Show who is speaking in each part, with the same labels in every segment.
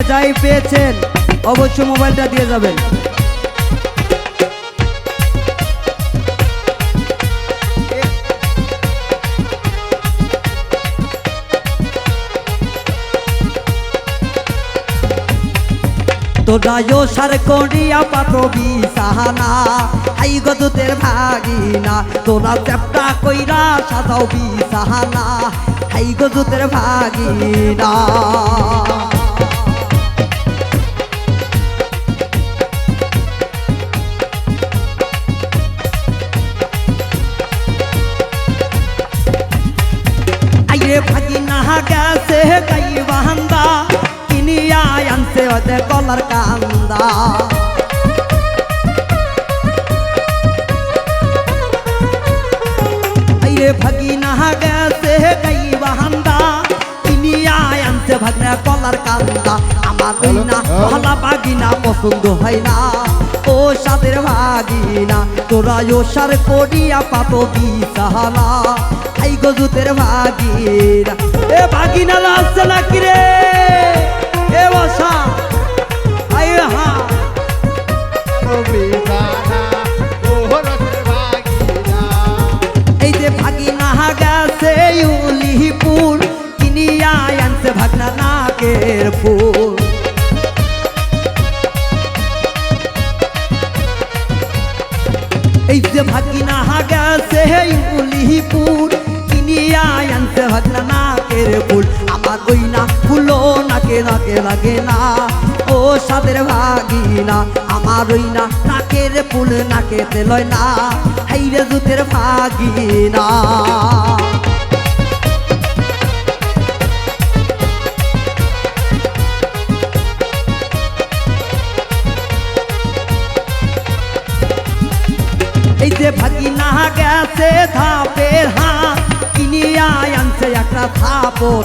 Speaker 1: যাই পেয়েছেন, অবশ্যই মোবাইলটা দিয়ে যাবেন। তোরায়ও সার করিয়া পাতবি সাহানা আই গদুতের ভাগিনা, তোরা চ্যাপটা কইরা সাজাও সাহানা আই গদুতের ভাগিনা। কলার কান্দা। আইরে ভাগিনা গেছে গাই আমার ও সাদের ভাগিনা, তোরা ও সার করিয়া পাতো বিছানা আই গজুতের ভাগিনা। এ ভাগিনা লাগছে না কিরে এ বসা ভাগিনা। নাকের ফুল। এই যে ভাগিনা গেছে উলিপুর, কিনিয়া আনছে ভাগনা নাকের ফুল। আমার ওই না ফুলো নাকে নাকে লাগে না। সাদের ভাগিনা, আমার ওই না, নাকের ফুল নাকে তেলয় না হাইরে জুতের ভাগিনা। এই যে ভাগিনা গেছে ধাপের হাত, কিনিয়া আনছে একটা থাপর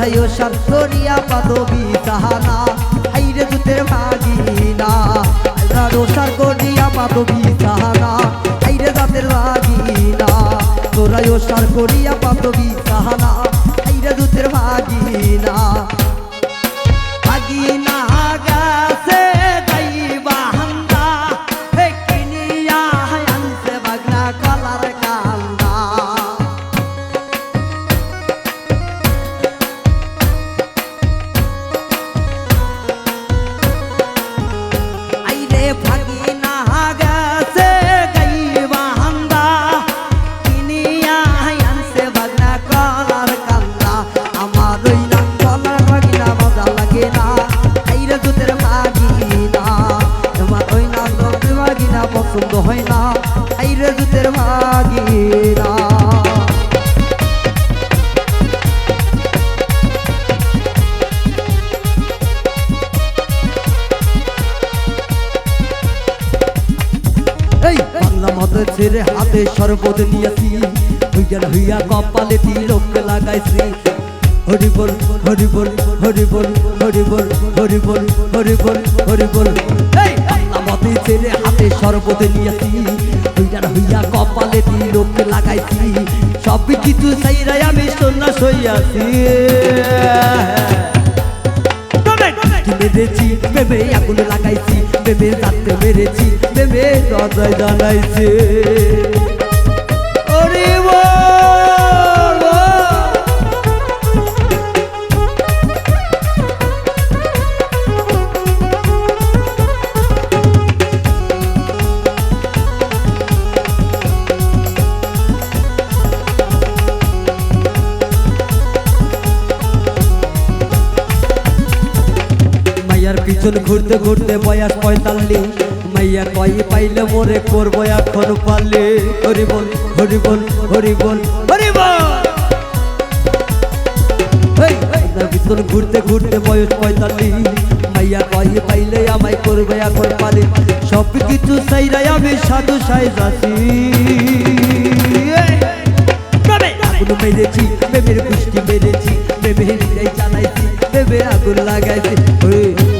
Speaker 1: তোরা ইসার করিয়া তাহানা হাইরে দুতের দুধের ভাগিনা তোরা রোসার করিয়া পাতো বিছানা আইরে দাঁতের ভাগিনা তোরা ইসার করিয়া পাতো বিছানা আইরে দুধের ছেড়ে হাতে সর্বদ নিয়েছি। হইয়ার হইয়া কপালে তিলক লাগাইছি। হরি বল হরি বল হরি বল হরি বল হরি বল হরি বল হরি বল এই বাংলা হাতে সর্বদ নিয়েছি। হইয়ার হইয়া কপালে তিলক লাগাইছি। সব কিছু সাইরাই আমি সন্ন্যাস হইয়াছি। মেরেছি? বেবে আগুন লাগাইছি। বেবে রাতে মেরেছি বেবে দরজায় জানাইছে। পিছন ঘুরতে ঘুরতে বয়স পঁয়তাল্লিশ। মাইয়া কই পাইলে মোরে করব এখন পারলে হরি বল হরি বল হরি বল হরি বল! হেই, মাইয়ার পিছন ঘুরতে ঘুরতে বয়স পঁয়তাল্লিশ। মাইয়া কই পাইলে আমায় করবে এখন পালে। সব কিছু সাইরাই আমি সাধু সাই যাচ্ছি আগুন মেরেছি বেবের পুষ্টি মেরেছি বেবে হৃদয় চালাইছি বেবে আগুন লাগাইছি।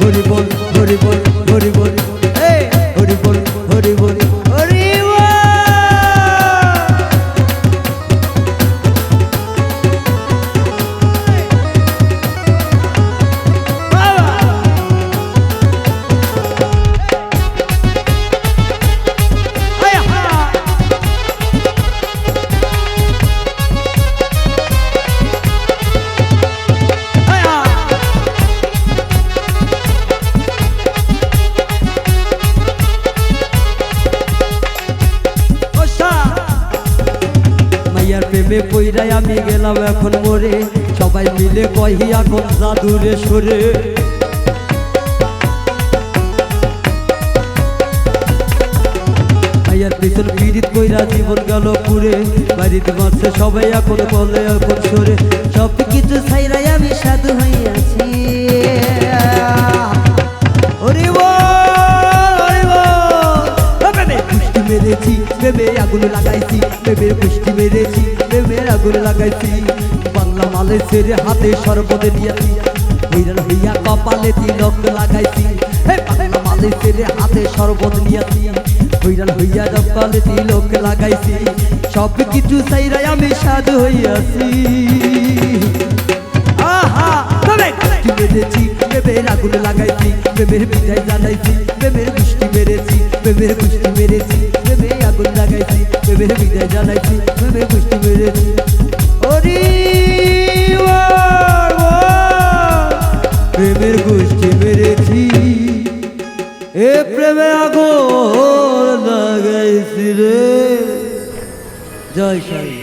Speaker 1: হরি বল হরি বল হরি বল প্রেমে কইরাই আমি গেলাম এখন মরে। সবাই মিলে কহি এখন জাদুরে সরে। পিছন পীড়িত কইরা জীবন গেল পুরে। বাড়িতে মারছে সবাই এখন বলে, এখন সরে। সব কিছু ছাইরাই আমি সাধু হইয়াছি। বেবে আগুন লাগাইছি বেবের পুষ্টি মেরেছি বেবের আগুন লাগাইছি। বাংলা মালে ছেড়ে হাতে সর্বদে হইরান হইয়া কপালে তিলক লাগাইছি। বাংলা হাতে সর্বদ নিয়েছি হইরান হইয়া কপালে তিলক লাগাইছি। সব কিছু চাইরাই আমি সাধু হইয়াছি। মেরেছি বেবের আগুন লাগাইছি বেবের বিদায় জানাইছি বেবের পুষ্টি মেরেছি বেবের পুষ্টি মেরেছি। বেবের বিদায় জানাইছি বেবের পুষ্টি মেরেছি। প্রেমের গোষ্ঠী মেরেছি এ প্রেমে আগো লাগাইছি রে। জয় সাই।